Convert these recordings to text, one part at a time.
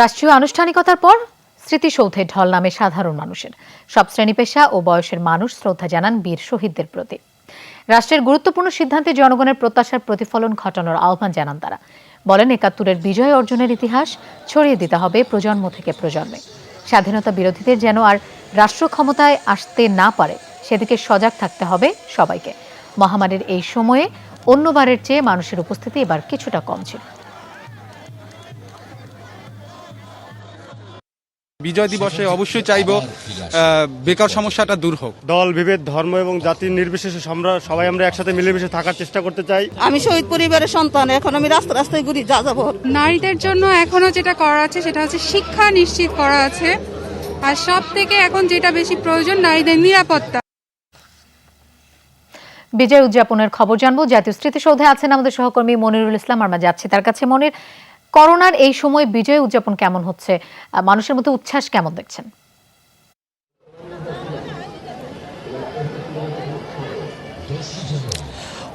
রাষ্ট্রীয় আনুষ্ঠানিকতার পর স্মৃতিসৌধে ঢল নামে সাধারণ মানুষের। সব শ্রেণি পেশা ও বয়সের মানুষ শ্রদ্ধা জানান বীর শহীদদের প্রতি। রাষ্ট্রের গুরুত্বপূর্ণ সিদ্ধান্তে জনগণের প্রত্যাশার প্রতিফলন ঘটানোর আহ্বান জানান তারা। বলেন, একাত্তরের বিজয় অর্জনের ইতিহাস ছড়িয়ে দিতে হবে প্রজন্ম থেকে প্রজন্মে। স্বাধীনতা বিরোধীদের যেন আর রাষ্ট্র ক্ষমতায় আসতে না পারে, সেদিকে সজাগ থাকতে হবে সবাইকে। মহামারীর এই সময়ে অন্যবারের চেয়ে মানুষের উপস্থিতি এবার কিছুটা কম ছিল। বিজয় দিবসে অবশ্যই চাইব বেকার সমস্যাটা দূর হোক। দল বিভেদ ধর্ম এবং জাতির নির্বিশেষে আমরা সবাই আমরা একসাথে মিলেমিশে থাকার চেষ্টা করতে চাই। আমি শহীদ পরিবারের সন্তান এখন আমি রাস্তা রাস্তায় ঘুরি যা যাব নারীদের জন্য এখনও যেটা করা আছে সেটা হচ্ছে শিক্ষা নিশ্চিত করা আছে। আর সব থেকে এখন যেটা বেশি প্রয়োজন নারীদের নিরাপত্তা। বিজয় উদযাপনের খবর জানব। জাতীয় স্মৃতিসৌধে আছেন আমাদের সহকর্মী মনিরুল ইসলাম আমরা যাচ্ছি তার কাছে। মনির করোনার এই সময় বিজয় উদযাপন কেমন হচ্ছে? মানুষের মধ্যে উচ্ছ্বাস কেমন দেখছেন?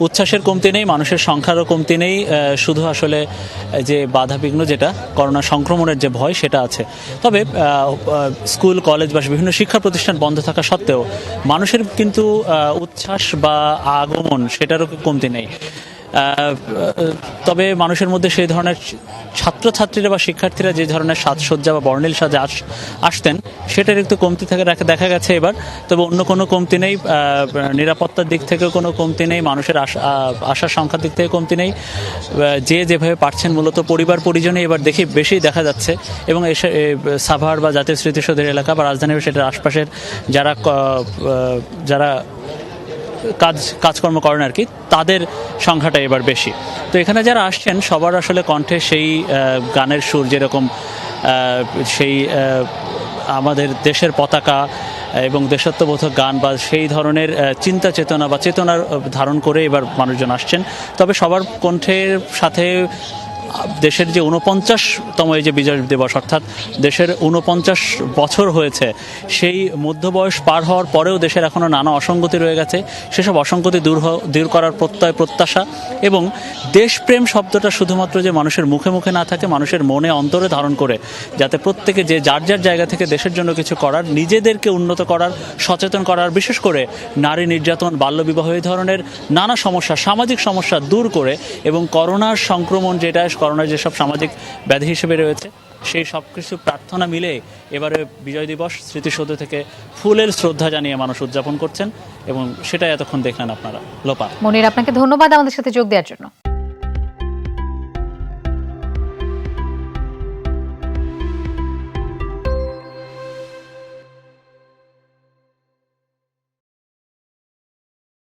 উচ্ছ্বাসের কমতি নেই, মানুষের সংখ্যারও কমতি নেই শুধু আসলে যে বাধাবিঘ্ন যেটা, করোনা সংক্রমণের যে ভয় সেটা আছে। তবে স্কুল, কলেজ বা বিভিন্ন শিক্ষা প্রতিষ্ঠান বন্ধ থাকা সত্ত্বেও মানুষের কিন্তু উচ্ছ্বাস বা আগমন সেটারও কমতি নেই। তবে মানুষের মধ্যে সেই ধরনের ছাত্রছাত্রীরা বা শিক্ষার্থীরা যে ধরনের সাজসজ্জা বা বর্ণিল সাজে আস, আসতেন, সেটার একটু কমতি থাকে দেখা- গেছে এবার। তবে অন্য কোনো কমতি নেই নিরাপত্তার দিক থেকেও কোনো কমতি নেই, মানুষের আসার সংখ্যার দিক থেকে কমতি নেই। যে যেভাবে পারছেন মূলত পরিবার পরিজনে এবার দেখি বেশি দেখা যাচ্ছে। এবং এসে সাভার বা জাতীয় স্মৃতিসৌধের এলাকা বা রাজধানীর সেটার আশপাশের যারা যারা কাজ, কাজকর্ম করেন আর কি, তাদের সংখ্যাটা এবার বেশি। তো এখানে যারা আসছেন, সবার আসলে কণ্ঠে সেই গানের সুর যেরকম সেই আমাদের দেশের পতাকা এবং দেশাত্মবোধক গান বা সেই ধরনের চিন্তা চেতনা বা চেতনার ধারণ করে এবার মানুষজন আসছেন। তবে সবার কণ্ঠের সাথে দেশের যে উনপঞ্চাশতম এই যে বিজয় দিবস, অর্থাৎ দেশের উনপঞ্চাশ বছর হয়েছে, সেই মধ্যবয়স পার হওয়ার পরেও দেশের এখনও নানা অসঙ্গতি রয়ে গেছে। সেসব অসঙ্গতি দূর দূর করার প্রত্যয় প্রত্যাশা এবং দেশপ্রেম শব্দটা শুধুমাত্র যে মানুষের মুখে মুখে না থাকে, মানুষের মনে অন্তরে ধারণ করে, যাতে প্রত্যেকে যে যার যার জায়গা থেকে দেশের জন্য কিছু করার, নিজেদেরকে উন্নত করার, সচেতন করার, বিশেষ করে নারী নির্যাতন, বাল্যবিবাহ এই ধরনের নানা সমস্যা, সামাজিক সমস্যা দূর করে এবং করোনার সংক্রমণ যেটা করোনার যেসব সামাজিক ব্যাধি হিসেবে রয়েছে, সেই সব কিছু প্রার্থনা মিলে এবারে বিজয় দিবস স্মৃতিসৌধ থেকে ফুলের শ্রদ্ধা জানিয়ে মানুষ উদযাপন করছেন এবং সেটাই এতক্ষণ দেখলেন আপনারা। লোপা। মনির, আপনাকে ধন্যবাদ আমাদের সাথে যোগ দেওয়ার জন্য।